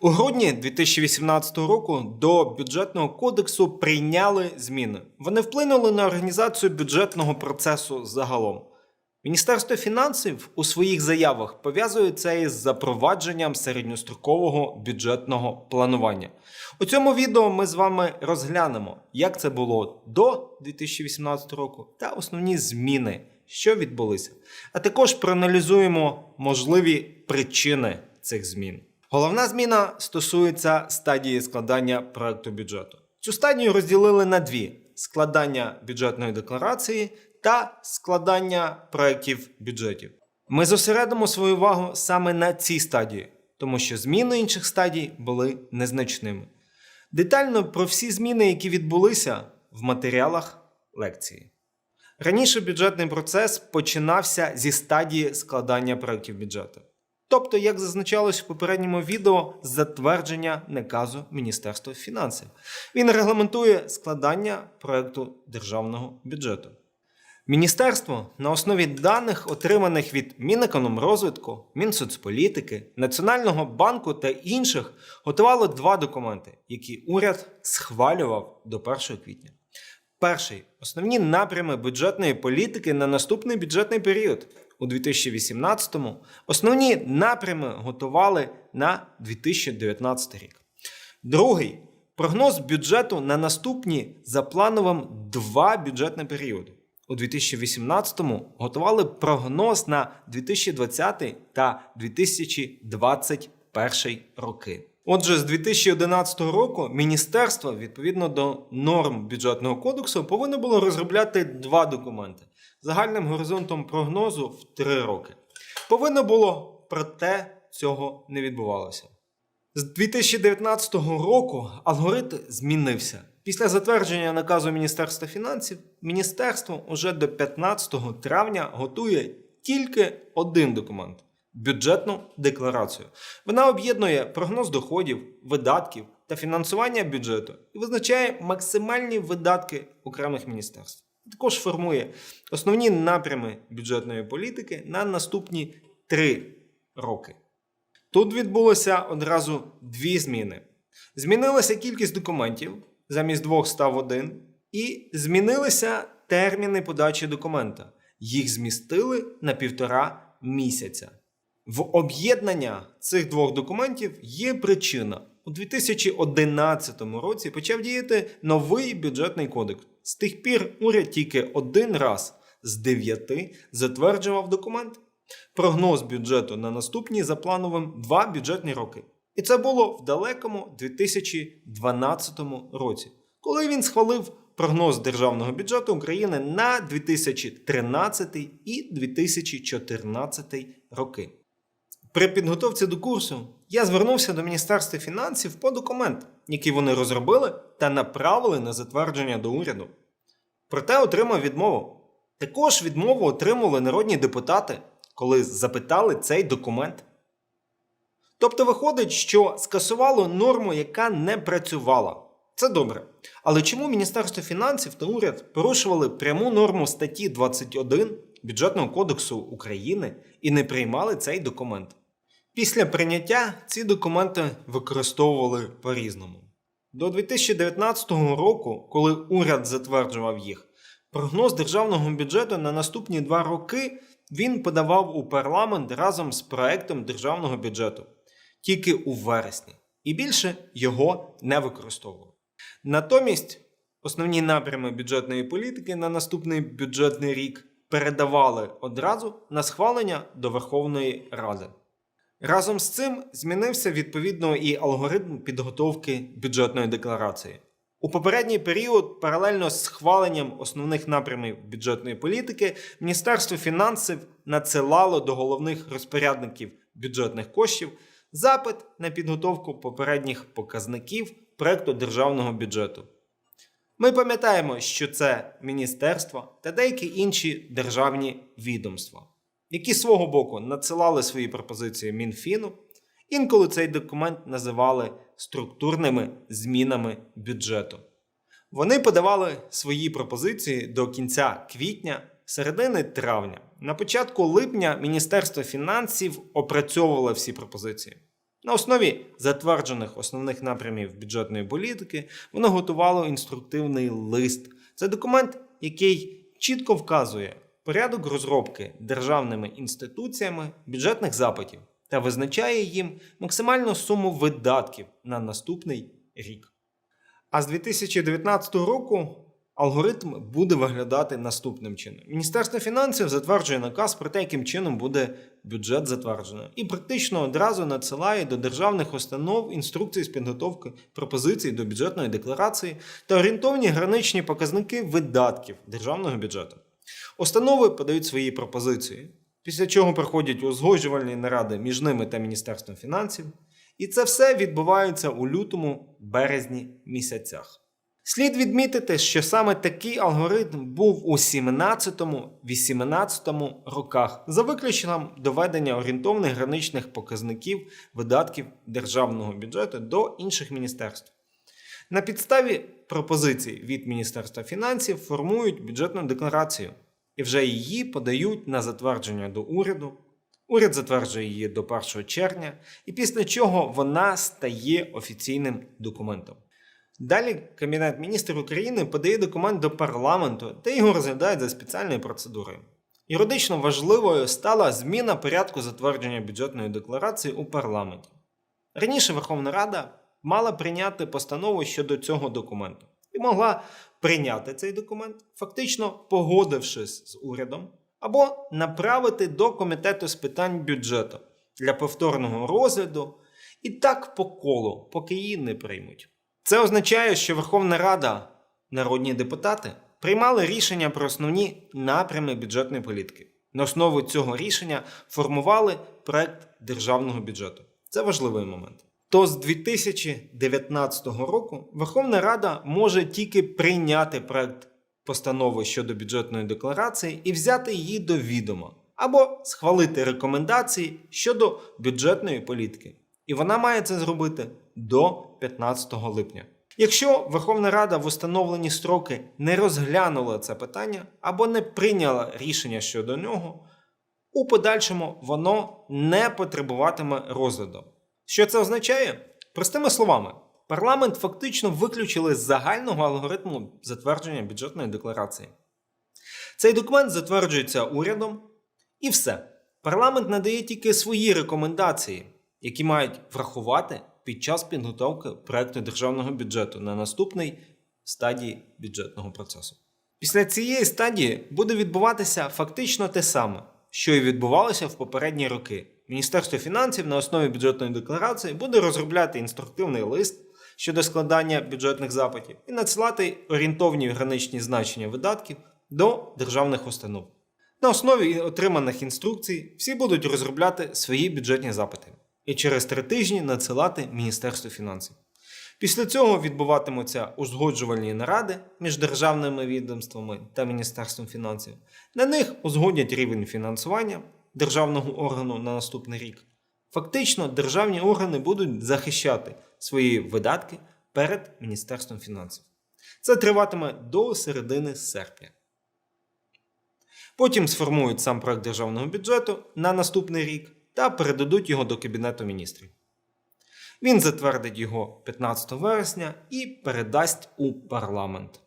У грудні 2018 року до бюджетного кодексу прийняли зміни. Вони вплинули на організацію бюджетного процесу загалом. Міністерство фінансів у своїх заявах пов'язує це із запровадженням середньострокового бюджетного планування. У цьому відео ми з вами розглянемо, як це було до 2018 року та основні зміни, що відбулися. А також проаналізуємо можливі причини цих змін. Головна зміна стосується стадії складання проекту бюджету. Цю стадію розділили на дві: складання бюджетної декларації та складання проєктів бюджетів. Ми зосередимо свою увагу саме на цій стадії, тому що зміни інших стадій були незначними. Детально про всі зміни, які відбулися в матеріалах лекції. Раніше бюджетний процес починався зі стадії складання проєктів бюджету. Тобто, як зазначалось в попередньому відео, затвердження наказу Міністерства фінансів. Він регламентує складання проєкту державного бюджету. Міністерство на основі даних, отриманих від Мінекономрозвитку, Мінсоцполітики, Національного банку та інших, готувало два документи, які уряд схвалював до 1 квітня. Перший основні напрями бюджетної політики на наступний бюджетний період. У 2018-му основні напрями готували на 2019 рік. Другий прогноз бюджету на наступні за плановим два бюджетні періоди. У 2018-му готували прогноз на 2020 та 2021 роки. Отже, з 2011 року міністерство, відповідно до норм бюджетного кодексу, повинно було розробляти два документи загальним горизонтом прогнозу в три роки. Повинно було, проте цього не відбувалося. З 2019 року алгоритм змінився. Після затвердження наказу Міністерства фінансів, міністерство уже до 15 травня готує тільки один документ бюджетну декларацію. Вона об'єднує прогноз доходів, видатків та фінансування бюджету і визначає максимальні видатки окремих міністерств. Також формує основні напрями бюджетної політики на наступні три роки. Тут відбулося одразу дві зміни. Змінилася кількість документів, замість двох став один, і змінилися терміни подачі документа. Їх змістили на півтора місяця. В об'єднання цих двох документів є причина. У 2011 році почав діяти новий бюджетний кодекс. З тих пір уряд тільки один раз з дев'яти затверджував документ. Прогноз бюджету на наступні за плановим два бюджетні роки. І це було в далекому 2012 році, коли він схвалив прогноз державного бюджету України на 2013 і 2014 роки. При підготовці до курсу я звернувся до Міністерства фінансів по документ, який вони розробили та направили на затвердження до уряду. Проте отримав відмову. Також відмову отримали народні депутати, коли запитали цей документ. Тобто виходить, що скасувало норму, яка не працювала. Це добре. Але чому Міністерство фінансів та уряд порушували пряму норму статті 21 Бюджетного кодексу України і не приймали цей документ? Після прийняття ці документи використовували по-різному. До 2019 року, коли уряд затверджував їх, прогноз державного бюджету на наступні два роки він подавав у парламент разом з проектом державного бюджету тільки у вересні, і більше його не використовував. Натомість основні напрями бюджетної політики на наступний бюджетний рік передавали одразу на схвалення до Верховної Ради. Разом з цим змінився відповідно і алгоритм підготовки бюджетної декларації. У попередній період, паралельно з схваленням основних напрямів бюджетної політики, Міністерство фінансів надсилало до головних розпорядників бюджетних коштів запит на підготовку попередніх показників проекту державного бюджету. Ми пам'ятаємо, що це міністерства та деякі інші державні відомства, які свого боку надсилали свої пропозиції Мінфіну. Інколи цей документ називали структурними змінами бюджету. Вони подавали свої пропозиції до кінця квітня, середини травня. На початку липня Міністерство фінансів опрацьовувало всі пропозиції. На основі затверджених основних напрямів бюджетної політики воно готувало інструктивний лист. Це документ, який чітко вказує порядок розробки державними інституціями бюджетних запитів та визначає їм максимальну суму видатків на наступний рік. А з 2019 року алгоритм буде виглядати наступним чином: Міністерство фінансів затверджує наказ про те, яким чином буде бюджет затверджено, і практично одразу надсилає до державних установ інструкції з підготовки пропозицій до бюджетної декларації та орієнтовні граничні показники видатків державного бюджету. Установи подають свої пропозиції, після чого проходять узгоджувальні наради між ними та Міністерством фінансів. І це все відбувається у лютому-березні місяцях. Слід відмітити, що саме такий алгоритм був у 17-18 роках, за виключенням доведення орієнтовних граничних показників видатків державного бюджету до інших міністерств. На підставі пропозицій від Міністерства фінансів формують бюджетну декларацію і вже її подають на затвердження до уряду. Уряд затверджує її до 1 червня, і після чого вона стає офіційним документом. Далі Кабінет міністрів України подає документ до парламенту та його розглядають за спеціальною процедурою. Юридично важливою стала зміна порядку затвердження бюджетної декларації у парламенті. Раніше Верховна Рада мала прийняти постанову щодо цього документу і могла прийняти цей документ, фактично погодившись з урядом, або направити до комітету з питань бюджету для повторного розгляду і так по колу, поки її не приймуть. Це означає, що Верховна Рада, народні депутати, приймали рішення про основні напрями бюджетної політики. На основу цього рішення формували проект державного бюджету. Це важливий момент. То з 2019 року Верховна Рада може тільки прийняти проект постанови щодо бюджетної декларації і взяти її до відома, або схвалити рекомендації щодо бюджетної політики. І вона має це зробити до 15 липня. Якщо Верховна Рада в установлені строки не розглянула це питання або не прийняла рішення щодо нього, у подальшому воно не потребуватиме розгляду. Що це означає? Простими словами, парламент фактично виключили з загального алгоритму затвердження бюджетної декларації. Цей документ затверджується урядом і все. Парламент надає тільки свої рекомендації, які мають врахувати під час підготовки проекту державного бюджету на наступній стадії бюджетного процесу. Після цієї стадії буде відбуватися фактично те саме, що і відбувалося в попередні роки. Міністерство фінансів на основі бюджетної декларації буде розробляти інструктивний лист щодо складання бюджетних запитів і надсилати орієнтовні граничні значення видатків до державних установ. На основі отриманих інструкцій всі будуть розробляти свої бюджетні запити і через три тижні надсилати Міністерству фінансів. Після цього відбуватимуться узгоджувальні наради між державними відомствами та Міністерством фінансів. На них узгодять рівень фінансування державного органу на наступний рік. Фактично, державні органи будуть захищати свої видатки перед Міністерством фінансів. Це триватиме до середини серпня. Потім сформують сам проект державного бюджету на наступний рік та передадуть його до Кабінету міністрів. Він затвердить його 15 вересня і передасть у парламент.